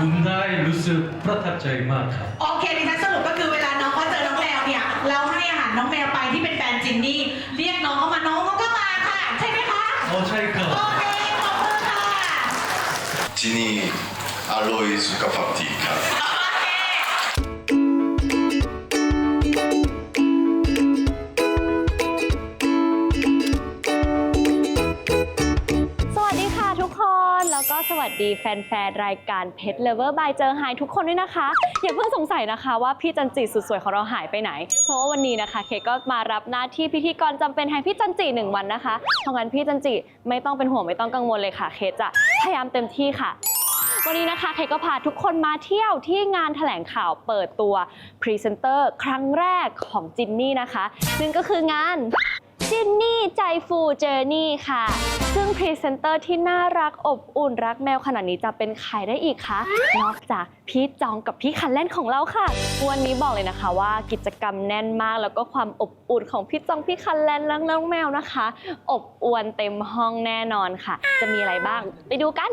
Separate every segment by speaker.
Speaker 1: มามามามา
Speaker 2: อ่า
Speaker 1: คุณได้รู้สึกประทับใจมากครับ
Speaker 2: โอเคดิฉันสรุปก็คือเวลาน้องเขาเจอน้องแมวเนี่ยเราให้อาหารน้องแมวไปที่เป็นแฟนจินนี่เรียกน้องเขามาน้องเขาก็มาค่ะ ใช่ไหมคะ
Speaker 1: โอ้ใช่ครับ
Speaker 2: โอเคขอบคุณค่ะ
Speaker 3: ที่นี่อร่อยสุขภาพดีครับ
Speaker 4: แฟนๆ รายการ Pet Lover by เจอไฮทุกคนด้วยนะคะ อย่าเพิ่งสงสัยนะคะว่าพี่จันจิสุดสวยของเราหายไปไหน เพราะว่าวันนี้นะคะเคกก็มารับหน้าที่พิธีกรจำเป็นแทนพี่จันจิหนึ่งวันนะคะเพราะงั้นพี่จันจิไม่ต้องเป็นห่วงไม่ต้องกังวลเลยค่ะ เคจะพยายามเต็มที่ค่ะวันนี้นะคะเคกก็พาทุกคนมาเที่ยวที่งานแถลงข่าวเปิดตัวพรีเซนเตอร์ครั้งแรกของจินนี่นะคะ ซึ่งก็คืองาน จินนี่ใจฟูเจอร์นี่ค่ะ ซึ่งพรีเซนเตอร์ที่น่ารักอบอุ่นรักแมวขนาดนี้จะเป็นใครได้อีกคะ นอกจากพี่จองกับพี่คันเล่นของเราค่ะ วันนี้บอกเลยนะคะว่ากิจกรรมแน่นมากแล้วก็ความอบอุ่นของพี่จองพี่คันเล่นและน้องแมวนะคะ อบอวนเต็มห้องแน่นอนค่ะ จะมีอะไรบ้าง ไปดูกัน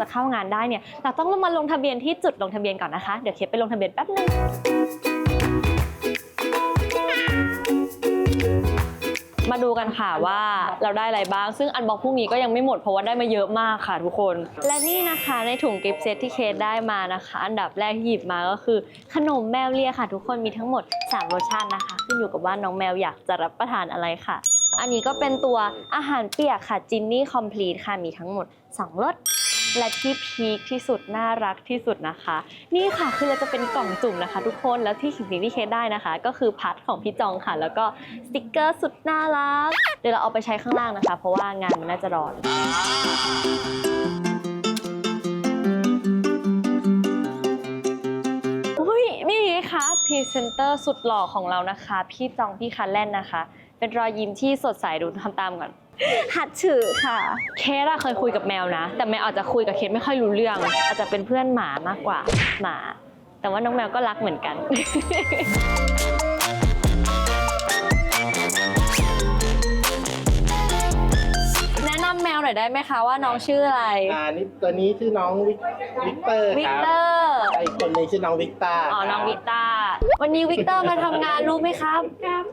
Speaker 4: จะเข้างานได้เนี่ยเราต้องมาลงทะเบียนที่จุดลงทะเบียนก่อนนะคะ เดี๋ยวเคปไปลงทะเบียนแป๊บนึงมาดูกันค่ะว่าเราได้อะไรบ้าง ซึ่งอันบอกพรุ่งนี้ก็ยังไม่หมดเพราะว่าได้มาเยอะมากค่ะทุกคน และนี่นะคะในถุงกิฟต์เซตที่เคสได้มานะคะ อันดับแรกที่หยิบมาก็คือ ขนมแมวเลียค่ะ ทุกคนมีทั้งหมด 3 รสชาตินะคะ ขึ้นอยู่กับว่าน้องแมวอยากจะรับประทานอะไรค่ะ อันนี้ก็เป็นตัวอาหารเปียกค่ะจินนี่คอมพลีทค่ะมีทั้งหมด 2 รส และที่พีคที่สุดน่ารักที่สุดนะคะ นี่ค่ะคือเราจะเป็นกล่องจุ่มนะคะ ทุกคนแล้วที่สิ่งที่เคสได้นะคะ ก็คือพัดของพี่จองค่ะ แล้วก็สติกเกอร์สุดน่ารัก เดี๋ยวเราเอาไปใช้ข้างล่างนะคะ เพราะว่างานมันน่าจะร้อนอุ้ยนี่คะพรีเซนเตอร์สุดหล่อของเรานะคะ พี่จองพี่คันแลนนะคะ เป็นรอยยิ้มที่สดใสดูทำตามก่อน หัดฉือค่ะ เคสอะเคยคุยกับแมวนะ แต่แมวอาจจะคุยกับเคสไม่ค่อยรู้เรื่อง อาจจะเป็นเพื่อนหมามากกว่าหมา แต่ว่าน้องแมวก็รักเหมือนกัน แนะนำแมวหน่อยได้ไหมคะว่าน้องชื่ออะไร
Speaker 5: อ่านี่ตัวนี้ชื่อน้องวิกวิกเตอร์
Speaker 4: วิ
Speaker 5: ค
Speaker 4: ก
Speaker 5: รับ
Speaker 4: เตอร์
Speaker 5: และอีกคนหนึงชื่อน้องวิกตา
Speaker 4: อ๋อ น้อง
Speaker 5: ครับ
Speaker 4: วิกตาวันนี้วิกเตอร์มาทำงานรู้ไหมครับ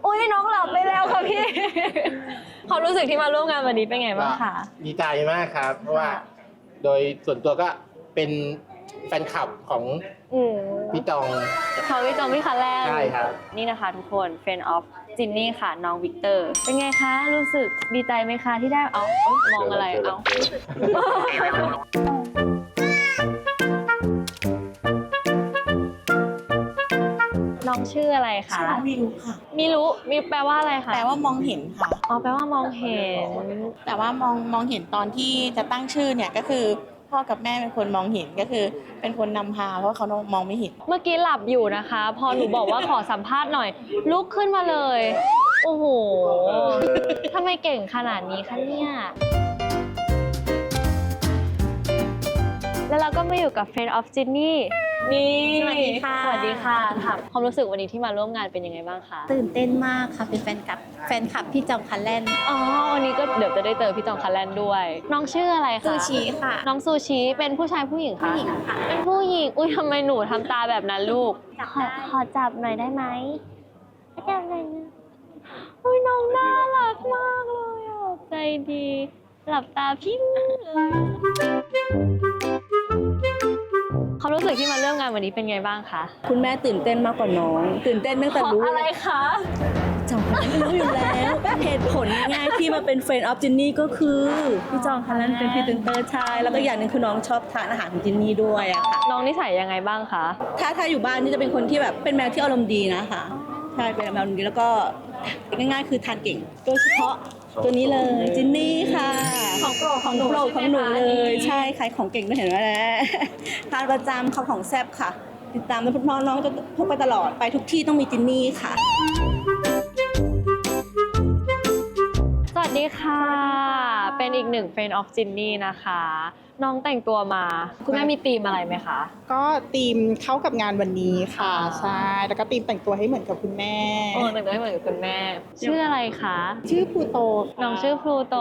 Speaker 4: อุ้ยน้องหลับไปแล้วค่ะพี่ ความรู้สึกที่มาร่วมงานวันนี้เป็นไงบ้างคะ
Speaker 5: ดีใจมากครับ เพราะว่า โดยส่วนตัวก็เป็นแฟนคลับของ
Speaker 4: อืม
Speaker 5: พี่จอง
Speaker 4: เขาวิจองพี่คันแรก
Speaker 5: ใช่ครับ
Speaker 4: นี่นะคะทุกคน Friend of จินนี่ค่ะ น้องวิกเตอร์ เป็นไงคะ รู้สึกดีใจไหมคะที่ได้เอาเอ้ยมองอะไรเอา ชื่ออะไรคะ
Speaker 6: ชื่อน้องวิวค่ะ
Speaker 4: มีรู้มีแปลว่าอะไรคะ
Speaker 6: แปลว่ามองเห็นค่ะ
Speaker 4: อ๋อแปลว่ามองเห็น
Speaker 6: แต่ว่ามองมองเห็นตอนที่จะตั้งชื่อเนี่ยก็คือพ่อกับแม่เป็นคนมองเห็นก็คือ เป็นคนนำพาเพราะว่าเขามองไม่เห็น
Speaker 4: เมื่อกี้หลับอยู่นะคะ พอหนูบอกว่าขอสัมภาษณ์หน่อย ลุกขึ้นมาเลย โอ้โหทำไมเก่งขนาดนี้คะเนี่ยแล้วเราก็มาอยู่กับ Friend of Ginny นี่
Speaker 7: สวัสดีค่ะ
Speaker 4: สวัสดีค่ะถามความรู้สึกวันนี้ที่มาร่วมงานเป็นยังไงบ้างคะ
Speaker 7: ตื่นเต้นมากค่ะเป็นแฟนคลับแฟนคลับพี่จองคันแลนด์
Speaker 4: อ๋อวันนี้ก็เดี๋ยวจะได้เจอพี่จองคันแลนด้วย น้องชื่ออะไรคะ
Speaker 7: ซูชิค่ะ
Speaker 4: น้องซูชิเป็นผู้ชายผู้หญิงคะ
Speaker 7: ผู้หญิงค่ะ
Speaker 4: เป็นผู้หญิงอุ้ยทำไมหนูทำตาแบบนั้นลูก
Speaker 7: จับ
Speaker 4: ขอ
Speaker 7: ได้
Speaker 4: ขอจับหน่อยได้ไหมขอจับหน่อยนะอุ้ยน้องน่ารักมากเลยอะ ใจดี หลับตาพิ้งเลยความ รู้สึกที่มาเริ่มงานวันนี้เป็นไงบ้างคะ
Speaker 8: คุณแม่ตื่นเต้นมากกว่าน้อง ตื่นเต้นตั้งแต่
Speaker 4: เพราะ
Speaker 8: รู้
Speaker 4: อะไรคะ
Speaker 8: จองคันรู้อยู่แล้วเหตุผลง่ายๆที่มาเป็นเฟรนด์ออฟจินนี่ก็คือพี่จองคันนั้นเป็นพรีเซนเตอร์ชายแล้วก็อย่างหนึ่งคือน้องชอบทานอาหารของจินนี่ด้วยอะค่ะ
Speaker 4: น้องนิสัยยังไงบ้างคะ
Speaker 8: ถ้าถ้าอยู่บ้านนี่จะเป็นคนที่แบบเป็นแมวที่อารมณ์ดีนะคะใช่เป็นแมวอารมณ์ดีแล้วก็ง่ายๆ คือทานเก่ง โดยเฉพาะ ตัวนี้เลยจินนี่ค่ะ
Speaker 4: ของโปรดของหนู
Speaker 8: โปรดของหนู
Speaker 4: ใช่ไหมคะ
Speaker 8: เลย
Speaker 4: อันนี้
Speaker 8: ใช่ขายของเก่งด้วยเห็นไหมนะทานประจำเขาของแซ่บค่ะ ติดตามแล้วน้องน้องจะพกไปตลอดไปทุกที่ต้องมีจินนี่ค่ะ
Speaker 4: สวัสดีค่ะ เป็นอีกหนึ่ง Friend of Ginny นะคะ น้องแต่งตัวมา คุณแม่มีธีมอะไรไหมคะ
Speaker 6: ก็ธีมเข้ากับงานวันนี้ค่ะ
Speaker 4: อ่า
Speaker 6: ใช่แล้วก็ธีมแต่งตัวให้เหมือนกับคุณแม่
Speaker 4: โอ้แต่งตัวให้เหมือนกับคุณแม่ ชื่ออะไรคะ
Speaker 6: ชื่อพลูโตค่ะ
Speaker 4: น้องชื่อพลูโต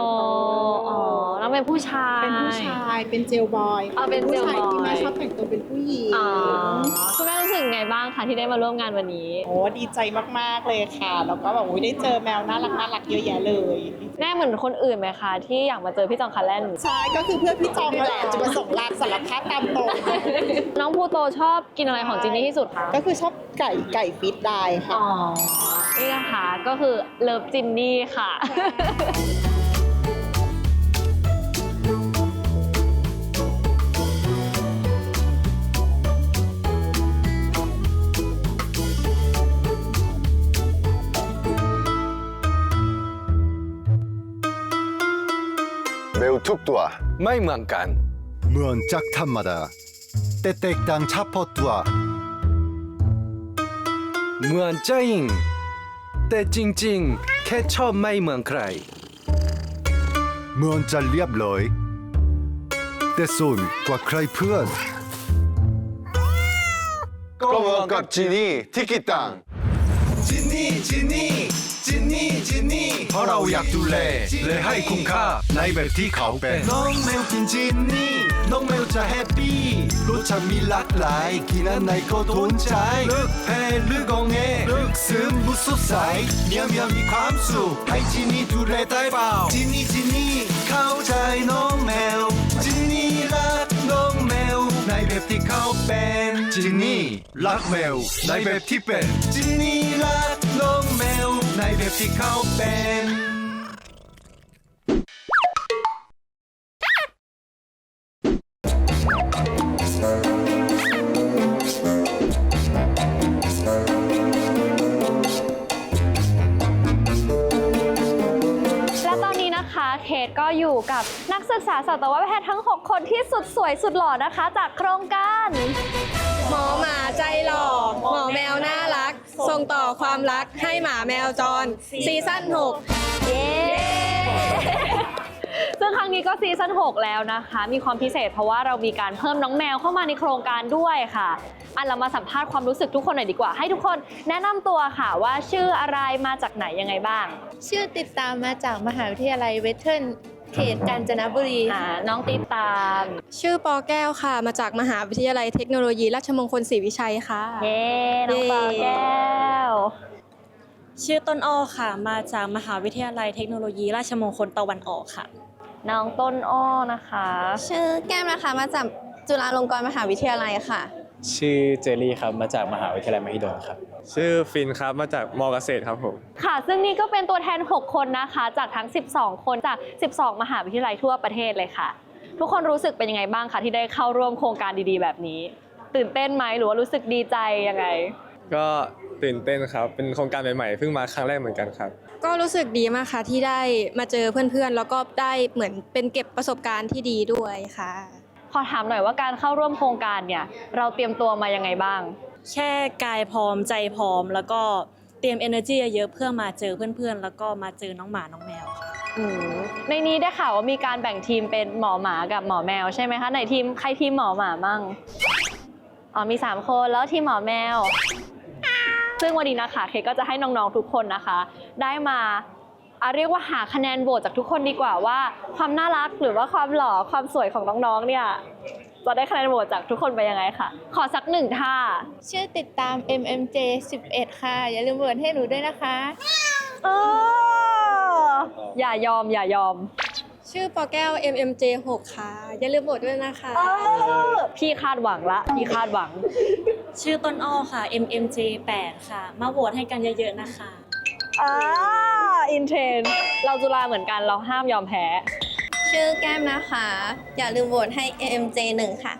Speaker 4: อ๋อน้องเป็นผู้ชาย
Speaker 6: เป็นผู้ชายเป็นเจลบอย
Speaker 4: อ๋อเป็นเจลบอย
Speaker 6: ผู้ชายที่แม่ชอบแต่งตัวเป็นผู้หญิง
Speaker 4: อ๋อคุณแม่รู้สึกไงบ้างคะที่ได้มาร่วมงานวันนี้
Speaker 6: โอ้ดีใจมากๆเลยค่ะ แล้วก็แบบโอ้ยได้เจอแมวน่ารักน่ารักเยอะแยะเลยดีใจ
Speaker 4: แม่เหมือนคนอื่นไหมคะ ที่อยากมาเจอพี่จองคาแลน
Speaker 6: ใช่ก็คือเพื่อนพี่จอมนั่นแหละจะมาส่งลากสารพัดตามตรง
Speaker 4: น้องพลูโตชอบกินอะไรของจินนี่ที่สุดคะ
Speaker 6: ก็คือชอบไก่ไก่ฟิตได้ค่ะ
Speaker 4: อ๋อ นี่นะคะก็คือเลิฟจินนี่ค่ะ
Speaker 3: ทุกตัว
Speaker 9: ไม่เหมือนกัน
Speaker 10: เหมือนจากธรรมดาแต่แตกต่างเฉพาะตัว
Speaker 9: เหมือนจริงแต่จริงๆ แค่ชอบไม่เหมือนใคร
Speaker 10: เหมือนจะเรียบร้อยแต่สูงกว่าใครเพื่อน
Speaker 3: ก็เหมือนกับ
Speaker 9: จีนี่ที่กิตัง นี่จินนี่จินนี่จินนี่
Speaker 10: เพราะเราอยากดูแลและให้คุ้มค่าในแบบที่เขาเป็นน้องแมวกินจินนี่ น้องแมวจะแฮปปี้รสชาติมีหลากหลาย กินอันไหนก็ทนใจเลือกแพ้เลือกงอแงเลือกซึมบุสดใสเมียเมียมีความสุขให้จินนี่ดูแลได้เปล่าจินนี่จินนี่เข้าใจน้องแมวจินนี่ แบบที่เขาเป็นจินนี่รักแมวในแบบที่เป็นจินนี่รักน้องแมวในแบบที่เขาเป็น
Speaker 4: ก็อยู่กับนักศึกษาสัตวแพทย์ทั้ง 6 คนที่สุดสวยสุดหล่อนะคะ จากโครงการ
Speaker 11: หมอหมาใจหล่อหมอแมวน่ารัก ส่งต่อความรักให้หมาแมวจรซีซั่น6
Speaker 4: เย้ ซึ่งครั้งนี้ก็ซีซั่น6 แล้วนะคะ มีความพิเศษเพราะว่าเรามีการเพิ่มน้องแมวเข้ามาในโครงการด้วยค่ะอันเรามาสัมภาษณ์ความรู้สึกทุกคนหน่อยดีกว่า ให้ทุกคนแนะนำตัวค่ะว่าชื่ออะไรมาจากไหนยังไงบ้าง
Speaker 7: ชื่อติดตามมาจากมหาวิทยาลัยเวสเทิร์นเขตกาญจนบุรี
Speaker 4: อ่าน้องติดตาม
Speaker 11: ชื่อปอแก้วค่ะ มาจากมหาวิทยาลัยเทคโนโลยีราชมงคลศรีวิชัยค่ะ
Speaker 4: เย้น้องปอแก้ว
Speaker 8: ชื่อต้นอ้อค่ะ มาจากมหาวิทยาลัยเทคโนโลยีราชมงคลตะวันออกค่ะ
Speaker 4: น้องต้นอ้อนะคะ
Speaker 7: ชื่อแก้มนะคะมาจากจุฬาลงกรณ์มหาวิทยาลัยค่ะ
Speaker 12: ชื่อเจอรี่ครับ มาจากมหาวิทยาลัยมหิดลครับ
Speaker 13: ชื่อฟินครับ มาจากมอเกษตรครับผม
Speaker 4: ค่ะ ซึ่งนี่ก็เป็นตัวแทน 6 คนนะคะ จากทั้ง 12 คนจาก 12 มหาวิทยาลัยทั่วประเทศเลยค่ะ ทุกคนรู้สึกเป็นยังไงบ้างคะที่ได้เข้าร่วมโครงการดีๆ แบบนี้ ตื่นเต้นไหมหรือว่ารู้สึกดีใจยังไง
Speaker 13: ก็ตื่นเต้นครับ เป็นโครงการใหม่ๆ เพิ่งมาครั้งแรกเหมือนกันครับ
Speaker 11: ก็รู้สึกดีมากค่ะที่ได้มาเจอเพื่อนๆ แล้วก็ได้เหมือนเป็นเก็บประสบการณ์ที่ดีด้วยค่ะ
Speaker 4: ขอถามหน่อยว่าการเข้าร่วมโครงการเนี่ย เราเตรียมตัวมายังไงบ้าง
Speaker 8: แค่กายพร้อมใจพร้อม แล้วก็เตรียม energy เยอะๆเพื่อมาเจอเพื่อนๆ แล้วก็มาเจอน้องหมาน้องแมวค่ะ
Speaker 4: อืมในนี้ได้ข่าวว่ามีการแบ่งทีมเป็นหมอหมากับหมอแมวใช่ไหมคะไหนทีมใครทีมหมอหมามั่งอ๋อมี 3 คนแล้วทีมหมอแมว ซึ่งวันนี้นะคะเคก็จะให้น้องๆทุกคนนะคะ ได้มาอะเรียกว่าหาคะแนนโหวตจากทุกคนดีกว่าว่า ความน่ารักหรือว่าความหล่อความสวยของน้องๆเนี่ยจะได้คะแนนโหวตจากทุกคนไปยังไงค่ะ ขอสักหนึ่งท่า
Speaker 7: ชื่อติดตาม MMJ 11 ค่ะ อย่าลืมโหวตให้หนูด้วยนะคะ
Speaker 4: เอออย่ายอมอย่ายอม
Speaker 11: ชื่อปอแก้ว MMJ 6 ค่ะ อย่าลืมโหวตด้วยนะคะ
Speaker 4: เออพี่คาดหวังละพี่คาดหวัง
Speaker 8: ชื่อต้นอ้อค่ะ MMJ 8 ค่ะ มาโหวตให้กันเยอะๆนะคะ
Speaker 4: อ่าอินเทรนด์เราจุฬาเหมือนกันเราห้ามยอมแพ้
Speaker 7: ชื่อแก้มนะคะ อย่าลืมโหวตให้ MMJ 1ค่ะ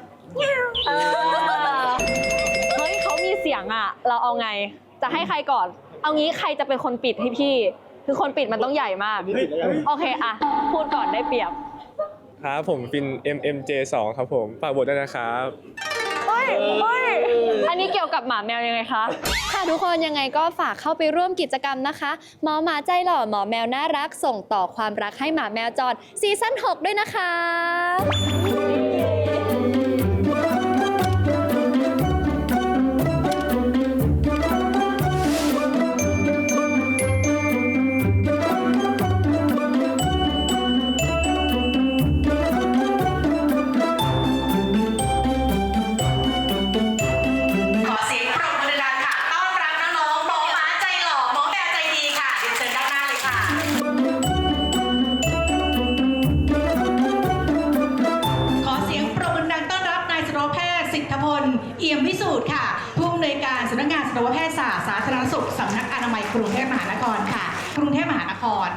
Speaker 4: เออเฮ้ยเขามีเสียงอะ เราเอาไง จะให้ใครก่อน เอางี้ใครจะเป็นคนปิดให้พี่ คือคนปิดมันต้องใหญ่มากโอเคอะพูดก่อนได้เปรียบ
Speaker 13: ครับผมฟิน MMJ 2 ครับผมฝากบทด้วยนะครับ
Speaker 4: เฮ้ ยเฮ้ย อันนี้เกี่ยวกับหมาแมวยังไงคะ
Speaker 7: ค่ะทุกคนยังไงก็ฝากเข้าไปร่วมกิจกรรมนะคะหมอหมาใจหล่อหมอแมวน่ารักส่งต่อความรักให้หมาแมวจรซีซั่น6ด้วยนะคะ
Speaker 2: ค่ะ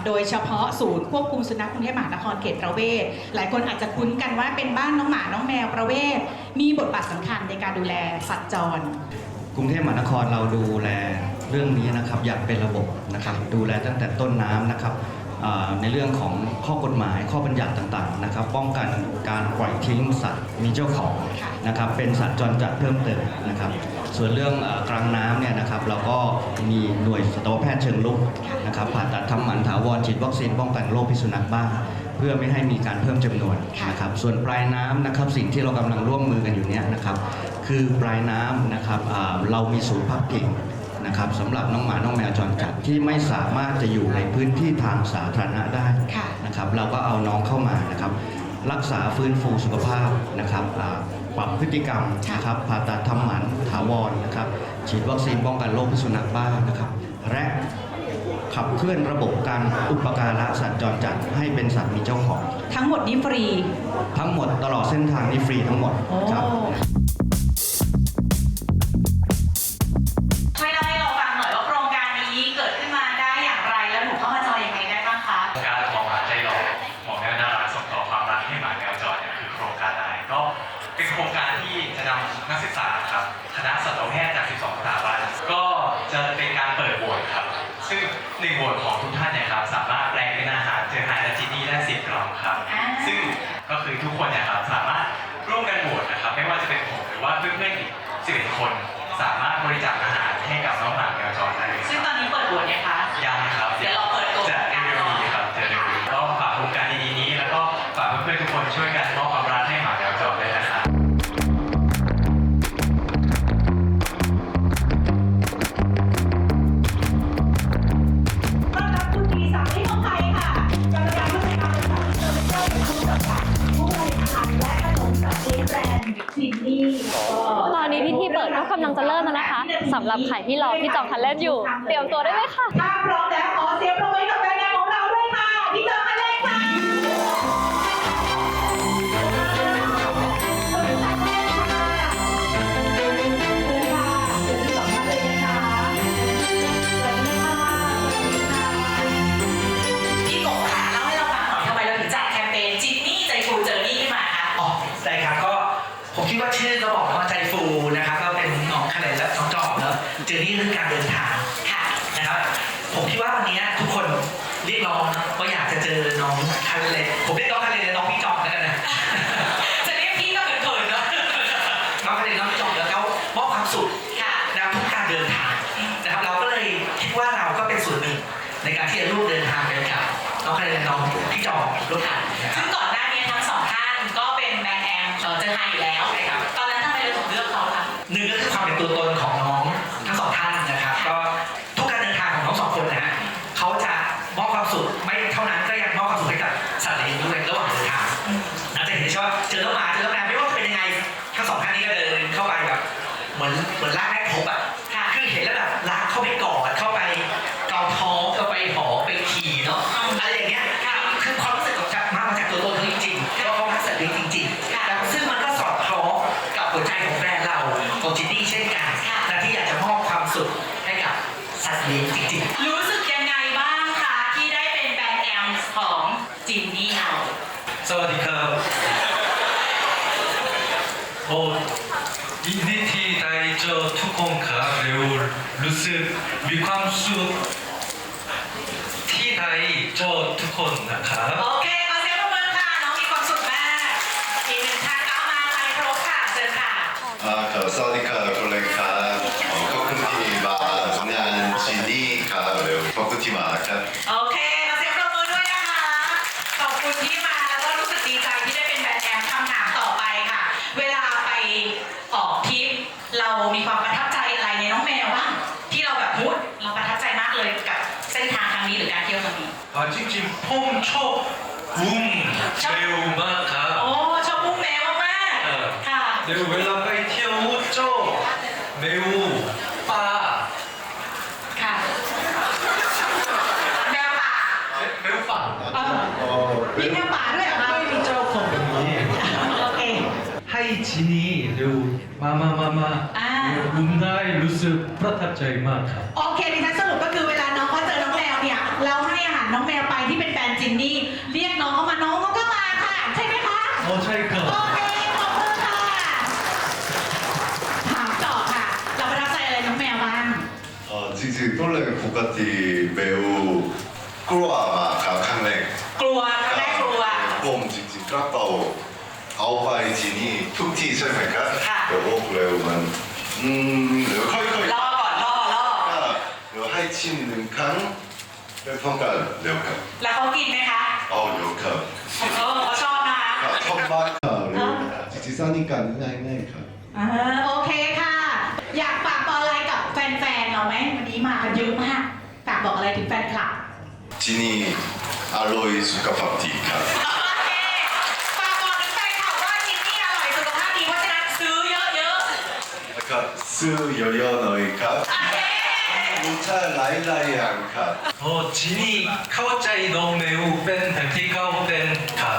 Speaker 2: โดยเฉพาะศูนย์ควบคุมสุนัขกรุงเทพมหานครเขตประเวศ หลายคนอาจจะคุ้นกันว่าเป็นบ้านน้องหมาน้องแมวประเวศ มีบทบาทสำคัญในการดูแลสัตว์จร
Speaker 14: กรุงเทพมหานครเราดูแลเรื่องนี้นะครับอย่างเป็นระบบนะครับดูแลตั้งแต่ต้นน้ำนะครับอ่าในเรื่องของข้อกฎหมายข้อบัญญัติต่างๆนะครับ ป้องกันการปล่อยทิ้งสัตว์มีเจ้าของนะครับเป็นสัตว์จรจัดเพิ่มเติมนะครับ ส่วนเรื่องอากลางน้ำเนี่ยนะครับเราก็มีหน่วยสัตวแพทย์เชิงลุกนะครับผ่าตัดทำหมันถาวรฉีดวัคซีนป้องกันโรคพิษสุนัขบ้าเพื่อไม่ให้มีการเพิ่มจำนวนนะครับส่วนปลายน้ำนะครับสิ่งที่เรากำลังร่วมมือกันอยู่เนี่ยนะครับคือปลายน้ำนะครับอ่าเรามีศูนย์พักพิงนะครับสำหรับน้องหมา น้องแมวจรจัดที่ไม่สามารถจะอยู่ในพื้นที่ทางสาธารณะได้นะครับเราก็เอาน้องเข้ามานะครับรักษาฟื้นฟูสุขภาพนะครับอ่าปรับพฤติกรรมนะครับผ่าตัดทำหมัน ถาวรนะครับ ฉีดวัคซีนป้องกันโรคพิษสุนัขบ้านะครับ และขับเคลื่อนระบบการอุปการะสัตว์จรจัดให้เป็นสัตว์มีเจ้าของ
Speaker 2: ทั้งหมดนี้ฟรี
Speaker 14: ทั้งหมดตลอดเส้นทางนี้ฟรีทั้งหมดครับ
Speaker 2: ช่
Speaker 1: สำหรับใครที่ร
Speaker 2: อที่จอ
Speaker 4: งคันเล่นอยู่ เตรียมตัวได้เลยค่ะ
Speaker 2: ถ้าพร้อมแล้วขอเสียงปรบมือกับแบรน น้องคะ
Speaker 15: แนนน้องพี่จอบแล้วก็มอบความสุข
Speaker 2: ค่ะ
Speaker 15: นะครับทุกการเดินทางนะครับ เราก็เลยคิดว่าเราก็เป็นส่วนหนึ่ง ในการที่จะร่วมเดินทางไปกับน้องคะแนนน้องพี่จอบร่วมกันนะครั
Speaker 2: ซึ่
Speaker 15: บ
Speaker 2: งก่อนหน้านี้ทั้งสองท่านก็เป็นแบรนด์แอมเอ่อเจอไฮอยู่แล้วตอนนั้นทำไมเราถึงเลือกเขาคะ
Speaker 15: หนึ่งก็คือความเป็นตัวตนของน้อง เที่ได้เจอทุกคนนะครับ เส้
Speaker 2: น
Speaker 1: ทา
Speaker 2: งครั้
Speaker 3: งนี้
Speaker 2: หรือการเที่ยวครั้งนี้
Speaker 1: 아, 찡찡 폼초 붐 매우 마카
Speaker 2: โอ้ชอบมุ้งแมวมากๆ
Speaker 1: 어,
Speaker 2: ค่ะ
Speaker 1: 매우 웰라파이 티어우쪼 매우 빠
Speaker 2: ค่ะแมวป่า
Speaker 1: 매우 빠
Speaker 2: เออมีแมวป่าด้วยเหรอคะ
Speaker 1: 쩌컴이
Speaker 2: โอเค
Speaker 1: 하이 지니 매우 마마마마
Speaker 2: 아.
Speaker 1: 웰
Speaker 16: บุมได้รู้สึกประทับใจมากครับ
Speaker 2: โอเคดิ น้องแมวไปที่เป็นแฟนจินนี่ เรียกน้องเข้ามาน้องเขาก็มาค่ะ ใช่ไหมคะ
Speaker 16: โอ้ใช่ค่ะ
Speaker 2: โอเคขอบคุณค่ะ ถามต่อค่ะ เราประทับใจอะไรน้องแมวบ้าง
Speaker 3: เออจริงๆต้อเลยปกติเบล
Speaker 2: กลัวมากครับครั้งแรกกลัว
Speaker 3: ครั้งแรกกลัว ผมจริงๆก็ะเป๋าเอาไปที่นี่ทุกที่ใช่ไหมครับค่ะแต่พวโอกเร็วมันอืมเดี๋ยวค่อยๆ
Speaker 2: ล่อก่อนล่อล่อ
Speaker 3: ก็เดี๋ยวให้ชิมหนึ่งครั้ง เป็นพร้อมกันเร็วครับ
Speaker 2: แล้วเขากินไหมคะ
Speaker 3: อ๋อเร็วครับ
Speaker 2: เออเขาชอบนะคะ
Speaker 3: ครับชอบมากเร็วครับจริงๆสร้างนิการง่ายๆครับ
Speaker 2: อ่าโอเคค่ะ อยากฝากบอกอะไรกับแฟนๆเราไหมวันนี้มากันเยอะมากฝากบอกอะไรถึงแฟนคลับ
Speaker 3: ที่นี่อร่อยสุขภาพดีครับ
Speaker 2: โอเคฝากบอกถึงแฟคลัว่าที่นี่อร่อยสุขภาพดีเพราะฉันซื้อเยอะๆ
Speaker 3: เยอะหน่อยครับ
Speaker 16: โอเค จีนี่เข้าใจน้องเมลเป็นแบบที่เขาเป็นครับ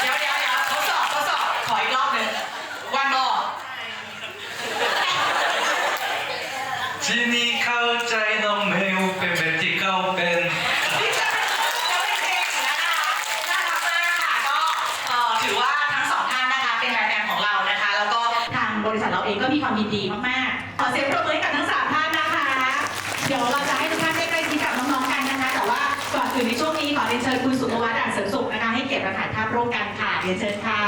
Speaker 2: เดี๋ยวเดี๋ยวเดี๋ยวทดสอบทดสอบ ขออีกรอบหนึ่งวันมอ
Speaker 16: จีนี่เข้าใจน้องเมลเป็นแบบที่เขาเป็น
Speaker 2: นี่จะเป็นจะเป็นเพลงอยู่แล้วนะคะน่ารักมากค่ะก็เอ่อถือว่าทั้งสองท่านนะคะเป็นแบรนด์แนมของเรานะคะ แล้วก็ทางบริษัทเราเองก็มีความยินดีมากๆขอ เสียงปรบมือให้กับทั้งสามท่านนะคะ เดี๋ยวเราจะให้ทุกท่านได้ใกล้ชิดกับน้องๆกันนะคะ แต่ว่าก่อนอื่นในช่วงนี้ขอเรียนเชิญคุณสุภวัฒน์อ่านเสริมสุขนะคะให้เกียรติมาถ่ายภาพร่วมกันค่ะเรียนเชิญค่ะ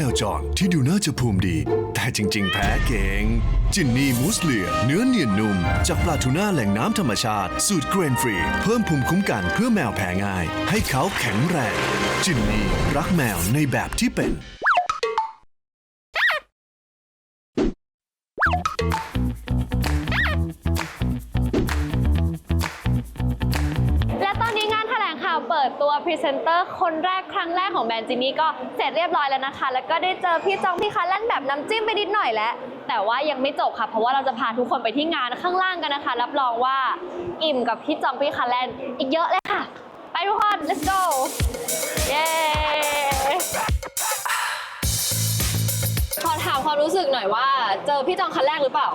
Speaker 10: แมวจรที่ดูน่าจะภูมิดี แต่จริง ๆ แพ้เก่งจินนี่มูสเลียเนื้อเนียนนุ่ม จากปลาทูน่าแหล่งน้ำธรรมชาติ สูตรเกรนฟรี เพิ่มภูมิคุ้มกันเพื่อแมวแพ้ง่าย ให้เขาแข็งแรง จินนี่รักแมวในแบบที่เป็น
Speaker 4: พรีเซนเตอร์คนแรกครั้งแรกของแบรนด์จินนี่ก็เสร็จเรียบร้อยแล้วนะคะ แล้วก็ได้เจอพี่จองพี่คันเล่นแบบน้ำจิ้มไปนิดหน่อยแล้ว แต่ว่ายังไม่จบค่ะ เพราะว่าเราจะพาทุกคนไปที่งานข้างล่างกันนะคะ รับรองว่าอิ่มกับพี่จองพี่คันเล่นอีกเยอะเลยค่ะ ไปทุกคน let's go เย้ขอถามความรู้สึกหน่อยว่า เจอพี่จองครั้งแรกหรือเปล่า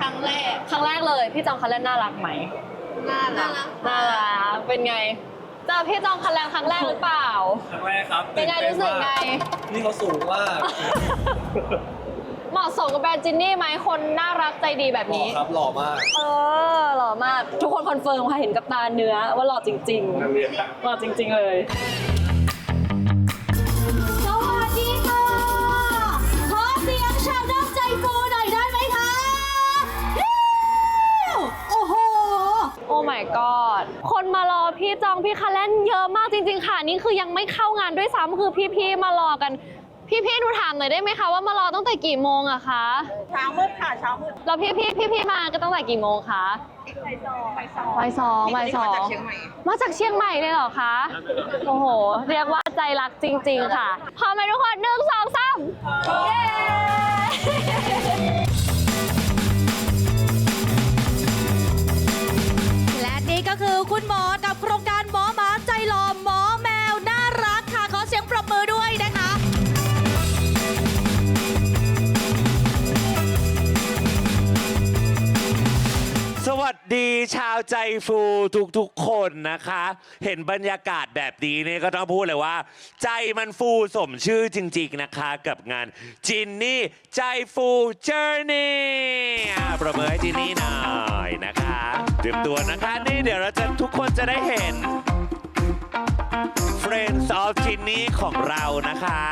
Speaker 4: ครั้งแรก ครั้งแรกเลย พี่จองคันเล่นน่ารักไหมน่ารักน่ารักเป็นไง เจอพี่จองคันแรงครั้งแรกหรือเปล่า
Speaker 12: ครั้งแรกครับ
Speaker 4: เป็นไงรู้สึกไง
Speaker 12: นี่เขาสูงมาก
Speaker 4: เหมาะสมกับแบรนด์จินนี่ไหมคนน่ารักใจดีแบบนี้
Speaker 12: ครับหล่อมาก
Speaker 4: เออหล่อมาก ทุกคนคอนเฟิร์มค่ะเห็นกับตาเนื้อว่าหล่อจริง ๆ หล่อจริง ๆ เลย my god คนมารอพี่จองพี่คาเล่นเยอะมากจริง ๆ ค่ะ นี่คือยังไม่เข้างานด้วยซ้ำคือพี่ๆมารอกัน พี่ๆหนูถามหน่อยได้ไหมคะว่ามารอตั้งแต่กี่โมงอะคะ
Speaker 6: เช้ามืดค่ะเช้ามืด
Speaker 4: แล้วพี่ๆพี่ๆมากันตั้งแต่กี่โมงคะ
Speaker 6: ไปสองไปสอง
Speaker 4: บ่ายสองบ่ายสอง
Speaker 6: มาจากเชียงใหม่
Speaker 4: มาจากเชียงใหม่เลยเหรอคะโอ้โห เรียกว่าใจรักจริง ๆ ค่ะพร้อมไหมทุกคนหนึ่งสองสามเย้
Speaker 11: ก็คือคุณหมอกับโครงการ ดี
Speaker 17: ชาวใจฟูทุกๆคนนะคะ เห็นบรรยากาศแบบนี้เนี่ยก็ต้องพูดเลยว่า ใจมันฟูสมชื่อจริงๆนะคะกับงานจินนี่ใจฟูเจอร์นี่ประเมินให้จินนี่หน่อยนะคะเตรียมตัวนะคะนี่เดี๋ยวเราจะทุกคนจะได้เห็น Friends of Ginny ของเรานะคะ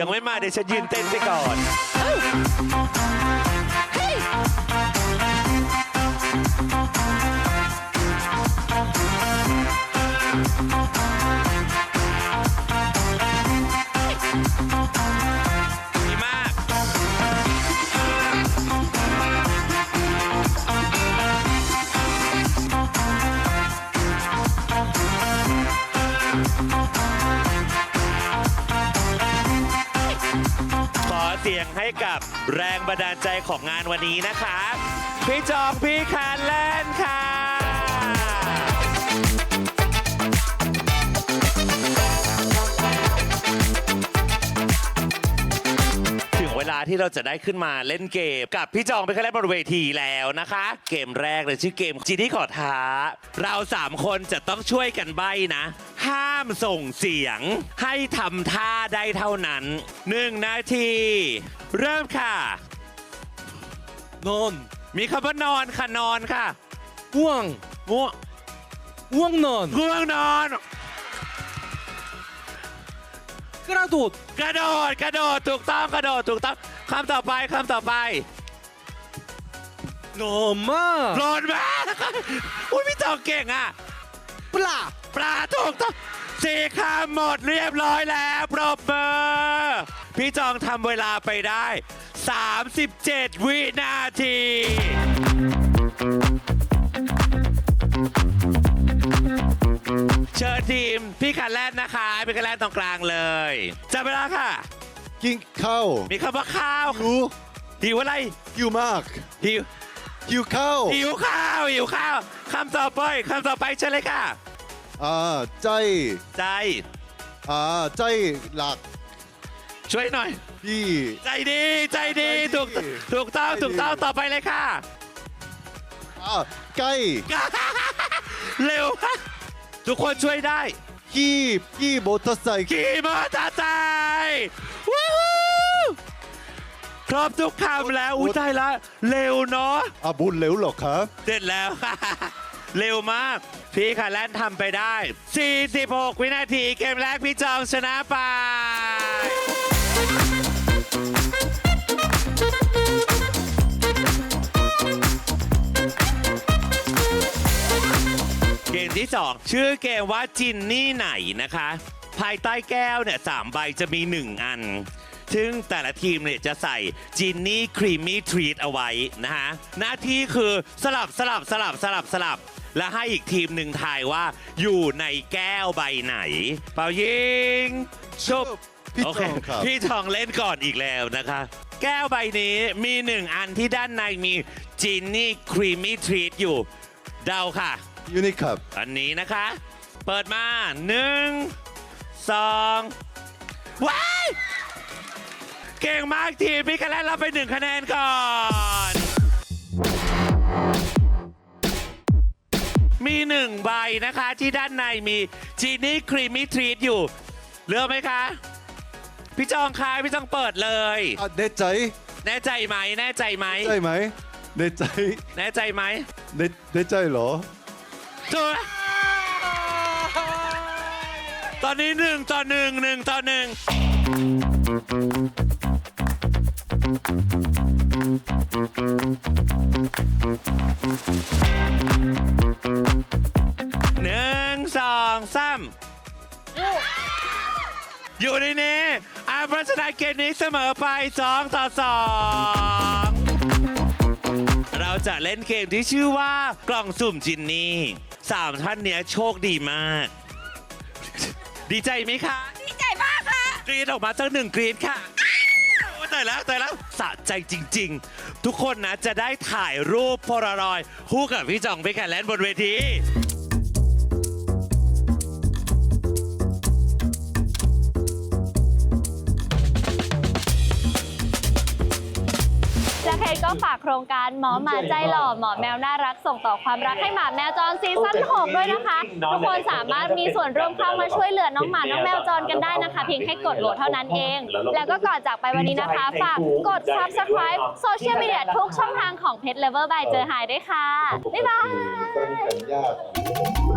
Speaker 17: ยังไม่มาเดี๋ยวฉันยืนเต้นไปก่อน ขอเสียงให้กับแรงบันดาลใจของงานวันนี้นะคะ พี่จองพี่คานแลนค่ะ ที่เราจะได้ขึ้นมาเล่นเกม กับพี่จองไปแค่แรกบนเวทีแล้วนะคะ เกมแรกเลยชื่อเกมจีนี่ขอท้า เราสามคนจะต้องช่วยกันใบ้นะ ห้ามส่งเสียง ให้ทำท่าได้เท่านั้นหนึ่งนาที เริ่มค่ะ
Speaker 9: นอน
Speaker 17: มีคำว่านอนค่ะนอนค่ะ
Speaker 9: ง่วง
Speaker 17: ง่วง
Speaker 9: ง่วงนอน
Speaker 17: ง่วงนอน
Speaker 9: กระโดด
Speaker 17: กระโดดกระโดดถูกต้องกระโดดถูกต้องคำต่อไปคำต่อไป
Speaker 9: นอนมาก
Speaker 17: โดนมาอุ้ยพี่จองเก่งอะ
Speaker 9: ปลา
Speaker 17: ปลาถูกต้องสี่คำหมดเรียบร้อยแล้วปรบมือพี่จองทำเวลาไปได้ 37 วินาที เชิญทีมพี่คันแรกนะคะพี่คันแรกตรงกลางเลยจับเวลาค่ะ
Speaker 10: กินข้าว
Speaker 17: มีคำว่าข้าว
Speaker 10: หิว
Speaker 17: หิวอะไร
Speaker 10: หิวมาก
Speaker 17: หิว
Speaker 10: หิวข้าว
Speaker 17: หิวข้าวหิวข้าวคำต่อไปคำต่อไปเชิญเลยค่ะ
Speaker 10: อ่าใจ
Speaker 17: ใจ
Speaker 10: อ่าใจหลัก
Speaker 17: ช่วยหน่อย
Speaker 10: พี่
Speaker 17: ใจดีใจดีถูกถูกต้องถูกต้องต่อไปเลยค่ะ
Speaker 10: อ่าไก่
Speaker 17: เร็วมาก ทุกคนช่วยได้
Speaker 10: ขี่ขี่มอเตอร์ไซค์
Speaker 17: ขี่มอเตอร์ไซค์วู้ฮู้ครบทุกคำแล้วอุ้ยตายละเร็วเนาะ
Speaker 10: อ่าบุญเร็วเหรอครับ
Speaker 17: เสร็จแล้ว เร็วมาก พี่คาแลนทำไปได้ 46 วินาทีเกมแรกพี่จองชนะไป มที่ 2 ชื่อเกมว่าจินนี่ไหนนะคะ ภายใต้แก้วเนี่ยสามใบจะมี 1 อัน ซึ่งแต่ละทีมเนี่ยจะใส่จินนี่ครีมมี่ทรีตเอาไว้นะฮะหน้าที่คือสลับสลับสลับสลับสลับ และให้อีกทีมหนึ่งทายว่าอยู่ในแก้วใบไหน เป่ายิงชุบ
Speaker 10: พี่
Speaker 17: โอ
Speaker 10: จ
Speaker 17: เค
Speaker 10: องครับ
Speaker 17: พี่ทองเล่นก่อนอีกแล้วนะคะ แก้วใบนี้มีหนึ่งอันที่ด้านในมีจินนี่ครีมมี่ทรีตอยู่ เดาค่ะ
Speaker 10: ยูนิครับ
Speaker 17: อันนี้นะคะ เปิดมาหนึ่งสองว้ายเก่งมากทีมพี่คะแนนรับไปหนึ่งคะแนนก่อน มีหนึ่งใบนะคะที่ด้านในมีจีนี่ครีมมี่ทรีตอยู่ เลือกไหมคะ พี่จองคายพี่จองเปิดเลย
Speaker 10: อ่าแน่ใจ
Speaker 17: แน่ใจไหม แน่ใจไหม
Speaker 10: ใช่ไหมแน่ใจ
Speaker 17: แน่ใจไหม
Speaker 10: แน่แน่ใจเหรอ
Speaker 17: ถูกตอนนี้หนึ่งต่อหนึ่งหนึ่งต่อหนึ่งหนึ่งสองสามอยู่ในนี้อาเพราะฉะนั้นเกมนี้เสมอไปสองต่อสองเราจะเล่นเกมที่ชื่อว่ากล่องสุ่มจินนี่ สามท่านเนี้ยโชคดีมาก ดีใจไหมคะ
Speaker 11: ดีใจมากค่ะ
Speaker 17: กรีดออกมาสักหนึ่งกรีดค่ะโอ้ยตายแล้วตายแล้วสะใจจริง ๆ ทุกคนนะจะได้ถ่ายรูปโพลารอยด์คู่กับพี่จ่องพี่แคลนบนเวที
Speaker 4: และเพจก็ฝากโครงการหมอหมาใจหล่อหมอแมวน่ารักส่งต่อความรักให้หมาแมวจรซีซั่น6ด้วยนะคะ ทุกคนสามารถมีส่วนร่วมเข้ามาช่วยเหลือน้องหมาน้องแมวจรกันได้นะคะ เพียงแค่กดโหวตเท่านั้นเอง แล้วก็ก่อนจากไปวันนี้นะคะ ฝากกด subscribe โซเชียลมีเดียทุกช่องทางของเพจ Lover by เจอหายด้วยค่ะบ๊ายบาย
Speaker 10: ยาก